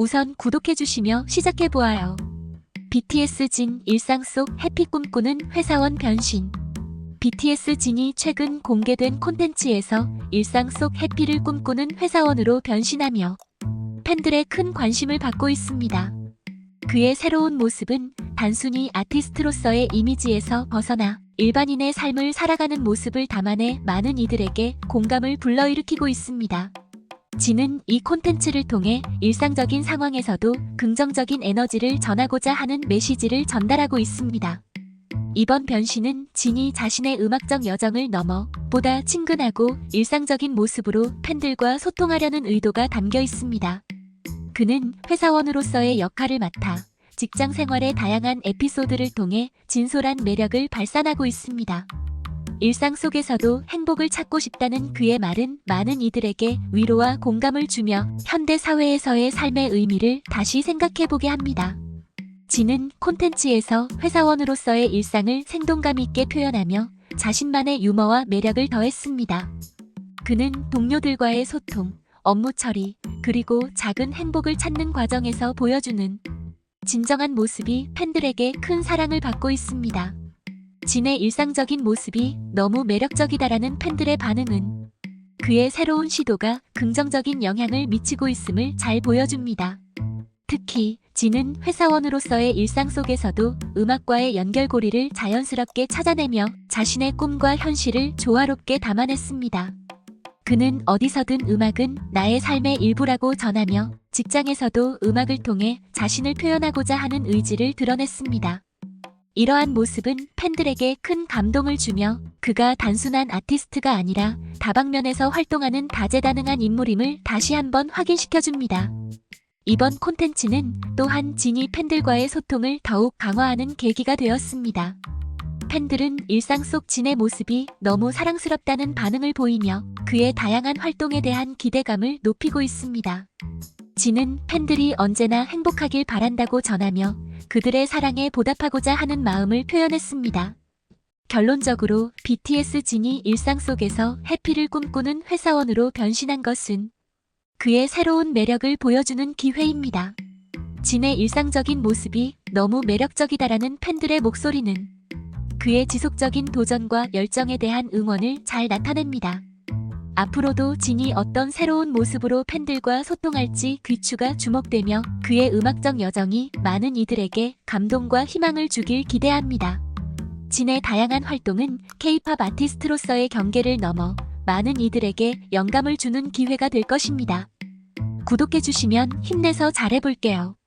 우선 구독해주시며 시작해보아요. BTS 진 일상 속 해피 꿈꾸는 회사원 변신. BTS 진이 최근 공개된 콘텐츠에서 일상 속 해피를 꿈꾸는 회사원으로 변신하며 팬들의 큰 관심을 받고 있습니다. 그의 새로운 모습은 단순히 아티스트로서의 이미지에서 벗어나 일반인의 삶을 살아가는 모습을 담아내 많은 이들에게 공감을 불러일으키고 있습니다. 진은 이 콘텐츠를 통해 일상적인 상황에서도 긍정적인 에너지를 전하고자 하는 메시지를 전달하고 있습니다. 이번 변신은 진이 자신의 음악적 여정을 넘어 보다 친근하고 일상적인 모습으로 팬들과 소통하려는 의도가 담겨 있습니다. 그는 회사원으로서의 역할을 맡아 직장 생활의 다양한 에피소드를 통해 진솔한 매력을 발산하고 있습니다. 일상 속에서도 행복을 찾고 싶다는 그의 말은 많은 이들에게 위로와 공감을 주며 현대 사회에서의 삶의 의미를 다시 생각해보게 합니다. 진은 콘텐츠에서 회사원으로서의 일상을 생동감 있게 표현하며 자신만의 유머와 매력을 더했습니다. 그는 동료들과의 소통, 업무 처리, 그리고 작은 행복을 찾는 과정에서 보여주는 진정한 모습이 팬들에게 큰 사랑을 받고 있습니다. 진의 일상적인 모습이 너무 매력적이다라는 팬들의 반응은 그의 새로운 시도가 긍정적인 영향을 미치고 있음을 잘 보여줍니다. 특히 진은 회사원으로서의 일상 속에서도 음악과의 연결고리를 자연스럽게 찾아내며 자신의 꿈과 현실을 조화롭게 담아냈습니다. 그는 어디서든 음악은 나의 삶의 일부라고 전하며 직장에서도 음악을 통해 자신을 표현하고자 하는 의지를 드러냈습니다. 이러한 모습은 팬들에게 큰 감동을 주며 그가 단순한 아티스트가 아니라 다방면에서 활동하는 다재다능한 인물임을 다시 한번 확인시켜줍니다. 이번 콘텐츠는 또한 진이 팬들과의 소통을 더욱 강화하는 계기가 되었습니다. 팬들은 일상 속 진의 모습이 너무 사랑스럽다는 반응을 보이며 그의 다양한 활동에 대한 기대감을 높이고 있습니다. 진은 팬들이 언제나 행복하길 바란다고 전하며 그들의 사랑에 보답하고자 하는 마음을 표현했습니다. 결론적으로 BTS 진이 일상 속에서 해피를 꿈꾸는 회사원으로 변신한 것은 그의 새로운 매력을 보여주는 기회입니다. 진의 일상적인 모습이 너무 매력적이다라는 팬들의 목소리는 그의 지속적인 도전과 열정에 대한 응원을 잘 나타냅니다. 앞으로도 진이 어떤 새로운 모습으로 팬들과 소통할지 귀추가 주목되며 그의 음악적 여정이 많은 이들에게 감동과 희망을 주길 기대합니다. 진의 다양한 활동은 K-팝 아티스트로서의 경계를 넘어 많은 이들에게 영감을 주는 기회가 될 것입니다. 구독해주시면 힘내서 잘해볼게요.